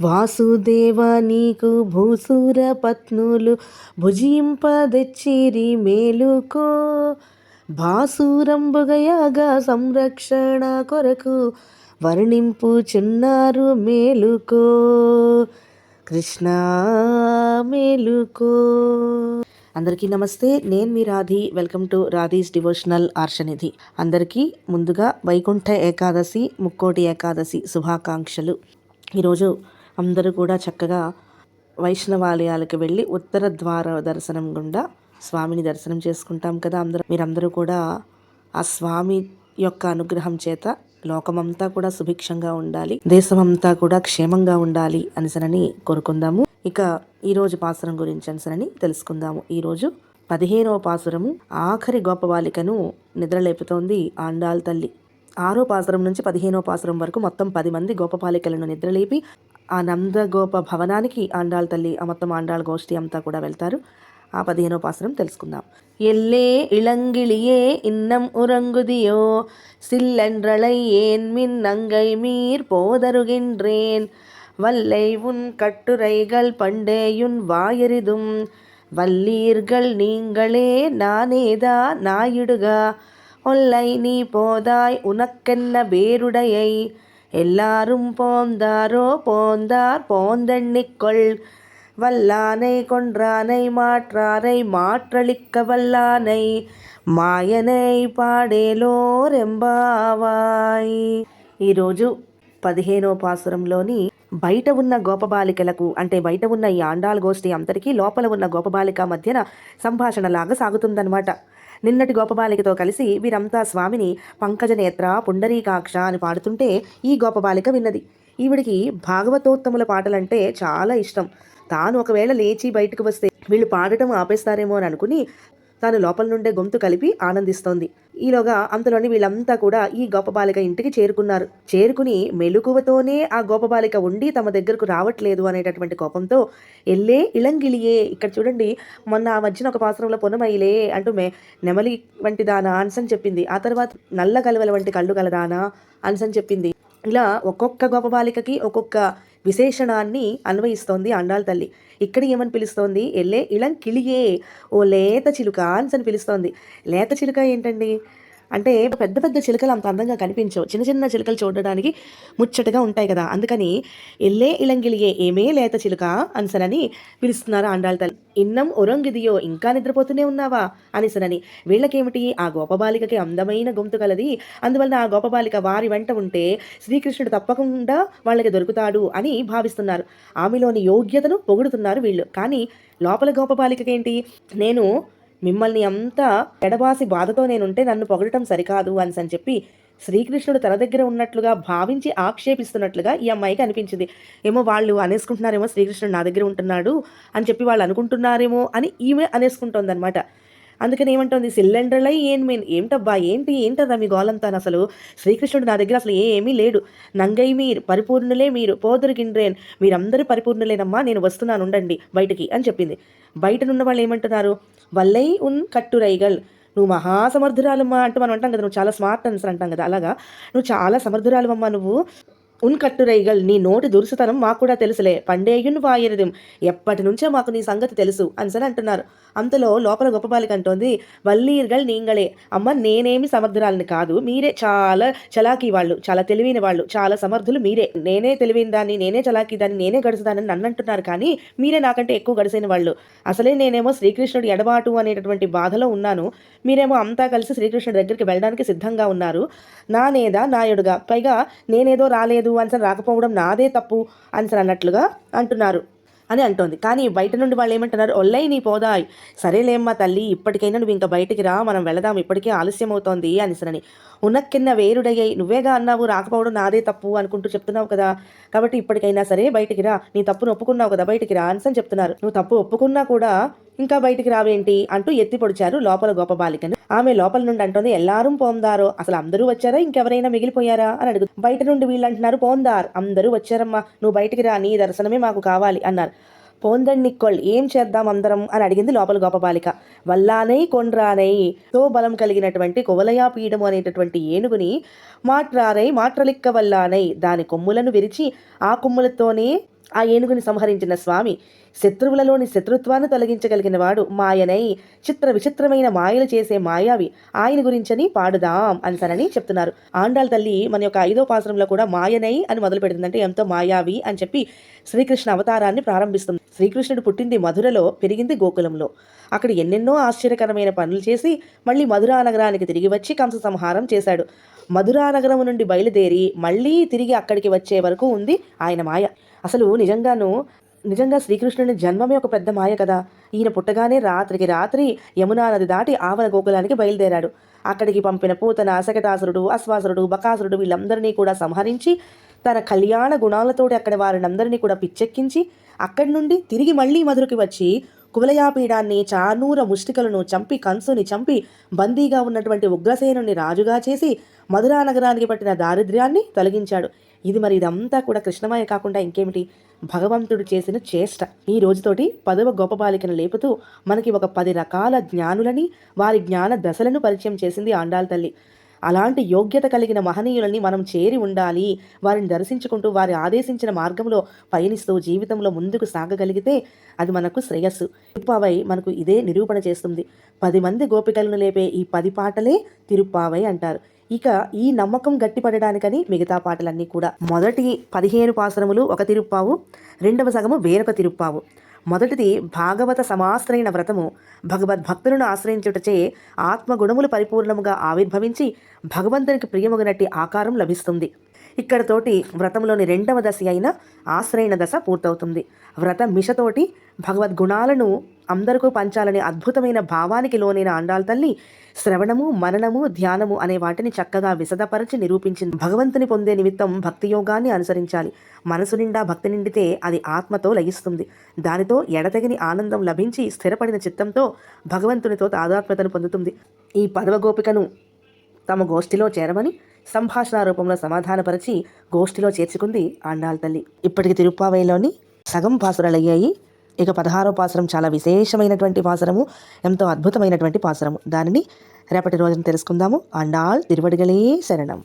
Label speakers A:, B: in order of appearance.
A: వాసుదేవ నీకు భూసూర పత్నులు భుజింపదెచ్చిరి మేలుకో. భాసూరంబుగయాగా సంరక్షణ కొరకు వర్ణింపు చిన్నారు మేలుకో. కృష్ణ మేలుకో. అందరికీ నమస్తే నేను మీ Radhi. Welcome to Radhi's devotional Arshanidhi. అందరికీ ముందుగా వైకుంఠ ఏకాదశి ముక్కోటి ఏకాదశి శుభాకాంక్షలు. ఈరోజు అందరూ కూడా చక్కగా వైష్ణవాలయాలకు వెళ్ళి ఉత్తర ద్వార దర్శనం గుండా స్వామిని దర్శనం చేసుకుంటాం కదా అందరూ. మీరందరూ కూడా ఆ స్వామి యొక్క అనుగ్రహం చేత లోకమంతా కూడా సుభిక్షంగా ఉండాలి దేశమంతా కూడా క్షేమంగా ఉండాలి అనిసనని కోరుకుందాము. ఇక ఈరోజు పాసురం గురించి అనిసనని తెలుసుకుందాము. ఈరోజు పదిహేనవ పాసురము ఆఖరి గొప్ప బాలికను నిద్రలేపుతోంది ఆండాల్ తల్లి. ఆరో పాసురం నుంచి పదిహేనో పాసురం వరకు మొత్తం పది మంది గోపబాలికలను నిద్రలేపి ఆ నందగోప భవనానికి ఆండాళ్ తల్లి ఆ మొత్తం ఆండాళ్ గోష్ఠి అంతా కూడా వెళ్తారు ఆ పదిహేనో పాసురం తెలుసుకుందాం ఎల్లే ఇళంగిళియే ఇన్నం ఉరంగుదియో சில்லென்றலை ஏன் மின் அங்கை மீர் போதருகின்றேன் வல்லை உன் கட்டுரைகள் பண்டேயுன் வாயறிதும் வல்லீர்கள் நீங்களே நானேதா நாயிடுகா ஒல்லை நீ போதாய் உனக்கென்ன பேருடையை எல்லாரும் போந்தாரோ போந்தார் போந்தெண்ணிக்கொள் வல்லானை கொன்றானை மாற்றாரை மாற்றளிக்க வல்லானை మాయనై పాడేలోరెంబావాయ్ ఈరోజు పదిహేనో పాసురంలోని బయట ఉన్న గోపబాలికలకు అంటే బయట ఉన్న ఈ ఆండాల్ గోష్ఠి అంతటికీ లోపల ఉన్న గోపబాలిక మధ్యన సంభాషణలాగా సాగుతుందన్నమాట నిన్నటి గోపబాలికతో కలిసి వీరంతా స్వామిని పంకజనేత్ర పుండరీకాక్ష అని పాడుతుంటే ఈ గోపబాలిక విన్నది. ఈవిడికి భాగవతోత్తముల పాటలంటే చాలా ఇష్టం. తాను ఒకవేళ లేచి బయటకు వస్తే వీళ్ళు పాడటం ఆపేస్తారేమో అని అనుకుని తాను లోపల నుండే గొంతు కలిపి ఆనందిస్తోంది. ఈలోగా అంతలోని వీళ్ళంతా కూడా ఈ గోపబాలిక ఇంటికి చేరుకున్నారు. చేరుకుని మెలుకువతోనే ఆ గోపబాలిక ఉండి తమ దగ్గరకు రావట్లేదు అనేటటువంటి కోపంతో ఎల్లే ఇళంగిలియే ఇక్కడ చూడండి మొన్న ఆ మధ్యన ఒక పాత్రంలో పొనమైలే అంటూ మే నెమలి వంటి దానా అన్సన్ చెప్పింది. ఆ తర్వాత నల్ల కలువల వంటి కళ్ళు కలదానా అన్సన్ చెప్పింది. ఇలా ఒక్కొక్క గోపబాలికకి ఒక్కొక్క విశేషణాన్ని అన్వయిస్తోంది అండాల తల్లి. ఇక్కడ ఏమని పిలుస్తోంది? ఎల్లే ఇళం కిళియే ఓ లేత చిలుక అని పిలుస్తోంది. లేత చిలుక ఏంటండి? అంటే పెద్ద పెద్ద చిలుకలు అంత అందంగా కనిపించవు. చిన్న చిన్న చిలుకలు చూడడానికి ముచ్చటగా ఉంటాయి కదా. అందుకని ఎల్లే ఇలంగిలియే ఏమే లేత చిలుక అన్సనని పిలుస్తున్నారు ఆండాళ్ళ తల్లి. ఇన్నం ఒరంగిదియో ఇంకా నిద్రపోతూనే ఉన్నావా అనిసనని. వీళ్ళకేమిటి? ఆ గోపబాలికకి అందమైన గొంతు కలది. అందువలన ఆ గోపబాలిక వారి వెంట ఉంటే శ్రీకృష్ణుడు తప్పకుండా వాళ్ళకి దొరుకుతాడు అని భావిస్తున్నారు. ఆమెలోని యోగ్యతను పొగుడుతున్నారు వీళ్ళు. కానీ లోపల గోపబాలికకేంటి? నేను మిమ్మల్ని అంతా ఎడబాసి బాధతో నేనుంటే నన్ను పొగడటం సరికాదు అని అని చెప్పి శ్రీకృష్ణుడు తన దగ్గర ఉన్నట్లుగా భావించి ఆక్షేపిస్తున్నట్లుగా ఈ అమ్మాయికి అనిపించింది. ఏమో వాళ్ళు అనేసుకుంటున్నారేమో శ్రీకృష్ణుడు నా దగ్గర ఉంటున్నాడు అని చెప్పి వాళ్ళు అనుకుంటున్నారేమో అని ఈమె అనేసుకుంటోందనమాట అందుకని ఏమంటుంది సిలిండర్లై ఏం మీన్ ఏంటబ్బా ఏంటి ఏంటదా మీ గోలంతా అసలు? శ్రీకృష్ణుడు నా దగ్గర అసలు ఏమీ లేడు. నంగై మీరు పరిపూర్ణులే మీరు పోదరికిండ్రేన్ మీరందరూ పరిపూర్ణులేనమ్మా నేను వస్తున్నాను ఉండండి బయటికి అని చెప్పింది. బయటనున్న వాళ్ళు ఏమంటున్నారు వల్లై ఉన్ కట్టురైగల్ నువ్వు మహాసమర్థురాలమ్మా అంటూ మనం అంటాం కదా నువ్వు చాలా స్మార్ట్ అని అంటాం కదా అలాగా? నువ్వు చాలా సమర్థురాలమ్మా నువ్వు. ఉన్కట్టురైగల్ నీ నోటి దురుసుతనం మాకు కూడా తెలుసులే. పండేయున్ వాయరదిం ఎప్పటి నుంచో మాకు నీ సంగతి తెలుసు అనిసని అంటున్నారు. అంతలో లోపల గొప్పబాలిక అంటోంది వల్లీర్గల్ నీంగళే అమ్మ నేనేమి సమర్థురాలని కాదు. మీరే చాలా చలాకీ వాళ్ళు చాలా తెలివైన వాళ్ళు చాలా సమర్థులు మీరే. నేనే తెలివైన దాన్ని నేనే చలాకీ దాన్ని నేనే గడుచుదానని నన్ను అంటున్నారు కానీ మీరే నాకంటే ఎక్కువ గడిసిన వాళ్ళు అసలే నేనేమో శ్రీకృష్ణుడి ఎడబాటు అనేటటువంటి బాధలో ఉన్నాను. మీరేమో అంతా కలిసి శ్రీకృష్ణుడి దగ్గరికి వెళ్ళడానికి సిద్ధంగా ఉన్నారు. నానేదా నాయుడుగా. పైగా నేనేదో రాలేదు. అనిసని రాకపోవడం నాదే తప్పు అనిసని అన్నట్లుగా అంటున్నారు. అని అంటోంది. కానీ బయట నుండి వాళ్ళు ఏమంటున్నారు? ఒల్లై నీ పోదాయ్. సరేలేమ్మా తల్లి ఇప్పటికైనా నువ్వు ఇంకా బయటికి రా మనం వెళదాం ఇప్పటికే ఆలస్యం అవుతోంది అనిసనని కింద వేరుడయ్యాయి. నువ్వేగా అన్నావు? రాకపోవడం నాదే తప్పు అనుకుంటూ చెప్తున్నావు కదా. కాబట్టి ఇప్పటికైనా సరే బయటికి రా. నీ తప్పును ఒప్పుకున్నావు కదా బయటికి రా అని చెప్తున్నారు. నువ్వు తప్పు ఒప్పుకున్నా కూడా ఇంకా బయటికి రావేంటి? అంటూ ఎత్తి పొడిచారు లోపల గోపబాలికను ఆమె లోపల నుండి అంటుంది ఎల్లాரும் పోందారో? అసలు అందరూ వచ్చారా? ఇంకెవరైనా మిగిలిపోయారా? అని అడుగు బయట నుండి వీళ్ళు అంటున్నారు పోందార్ అందరూ వచ్చారమ్మా. నువ్వు బయటికి రా నీ దర్శనమే మాకు కావాలి అన్నారు. పోందణ్ణిక్కొల్ ఏం చేద్దాం అందరం అని అడిగింది లోపల గోపబాలిక. వల్లానై కొండ్రానై తో బలం కలిగినటువంటి కువలయా పీఠము అనేటటువంటి ఏనుగుని మాట్రారై మాట్రలిక్క వల్లానై దాని కొమ్ములను విరిచి ఆ కొమ్ములతోనే ఆ ఏనుగుని సంహరించిన స్వామి శత్రువులలోని శత్రుత్వాన్ని తొలగించగలిగిన వాడు మాయనై. చిత్ర విచిత్రమైన మాయలు చేసే మాయావి ఆయన గురించని పాడుదాం అని సరని చెప్తున్నారు. ఆండాళ్ళ తల్లి మన యొక్క ఐదో పాసరంలో కూడా మాయనై అని మొదలు పెడుతుందంటే ఎంతో మాయావి అని చెప్పి శ్రీకృష్ణ అవతారాన్ని ప్రారంభిస్తుంది. శ్రీకృష్ణుడు పుట్టింది మధురలో పెరిగింది గోకులంలో. అక్కడ ఎన్నెన్నో ఆశ్చర్యకరమైన పనులు చేసి మళ్ళీ మధురా నగరానికి తిరిగి వచ్చి కంస సంహారం చేశాడు. మధురా నగరం నుండి బయలుదేరి మళ్ళీ తిరిగి అక్కడికి వచ్చే వరకు ఉంది ఆయన మాయ. అసలు నిజంగాను నిజంగా శ్రీకృష్ణుని జన్మమే ఒక పెద్ద మాయ కదా? ఈయన పుట్టగానే రాత్రికి రాత్రి యమునా నది దాటి ఆవల గోకులానికి బయలుదేరాడు. అక్కడికి పంపిన పూతన అసకటాసురుడు అశ్వాసురుడు బకాసురుడు వీళ్ళందరినీ కూడా సంహరించి తన కళ్యాణ గుణాలతోటి అక్కడ వారినందరినీ కూడా పిచ్చెక్కించి అక్కడి నుండి తిరిగి మళ్ళీ మధురకి వచ్చి కువలయాపీడాన్ని చానూర ముష్టికలను చంపి కంసుని చంపి బందీగా ఉన్నటువంటి ఉగ్రసేనుని రాజుగా చేసి మధురా నగరానికి పట్టిన దారిద్ర్యాన్ని తొలగించాడు. ఇది మరి ఇదంతా కూడా కృష్ణమయ కాకుండా ఇంకేమిటి? భగవంతుడు చేసిన చేష్ట. ఈ రోజుతోటి పదవ గొప్ప బాలికను లేపుతూ మనకి ఒక పది రకాల జ్ఞానులని వారి జ్ఞాన దశలను పరిచయం చేసింది ఆండాల్ తల్లి. అలాంటి యోగ్యత కలిగిన మహనీయులని మనం చేరి ఉండాలి. వారిని దర్శించుకుంటూ వారి ఆదేశించిన మార్గంలో పయనిస్తూ జీవితంలో ముందుకు సాగగలిగితే అది మనకు శ్రేయస్సు. తిరుప్పావై మనకు ఇదే నిరూపణ చేస్తుంది. పది మంది గోపికలను లేపే ఈ పది పాటలే తిరుప్పావై అంటారు. ఇక ఈ నమ్మకం గట్టిపడడానికని మిగతా పాటలన్నీ కూడా. మొదటి పదిహేను పాసరములు ఒక తిరుప్పావు రెండవ సగము వేరొక తిరుప్పావు. మొదటిది భాగవత సమాశ్రయణ వ్రతము. భగవద్భక్తులను ఆశ్రయించుటచే ఆత్మగుణములు పరిపూర్ణముగా ఆవిర్భవించి భగవంతునికి ప్రియమగినట్టి ఆకారం లభిస్తుంది. ఇక్కడతోటి వ్రతంలోని రెండవ దశ అయిన ఆశ్రయణ దశ పూర్తవుతుంది. వ్రత మిషతోటి భగవద్గుణాలను అందరికీ పంచాలనే అద్భుతమైన భావానికి లోనైన అండాల తల్లి శ్రవణము మననము ధ్యానము అనే వాటిని చక్కగా విశదపరచి నిరూపించింది. భగవంతుని పొందే నిమిత్తం భక్తి యోగాన్ని అనుసరించాలి. మనసు నిండా భక్తి నిండితే అది ఆత్మతో లయిస్తుంది. దానితో ఎడతగిని ఆనందం లభించి స్థిరపడిన చిత్తంతో భగవంతునితో తాదాత్మ్యతను పొందుతుంది. ఈ పదవ గోపికను తమ గోష్ఠిలో చేరమని సంభాషణ రూపంలో సమాధానపరిచి గోష్ఠిలో చేర్చుకుంది ఆండాల్ తల్లి. ఇప్పటికి తిరుప్పావైలోని సగం పాసురాలయ్యాయి. ఇక పదహారో పాసురం చాలా విశేషమైనటువంటి పాసురము ఎంతో అద్భుతమైనటువంటి పాసురము. దానిని రేపటి రోజున తెలుసుకుందాము. ఆండాల్ తిరువడిగలే శరణం.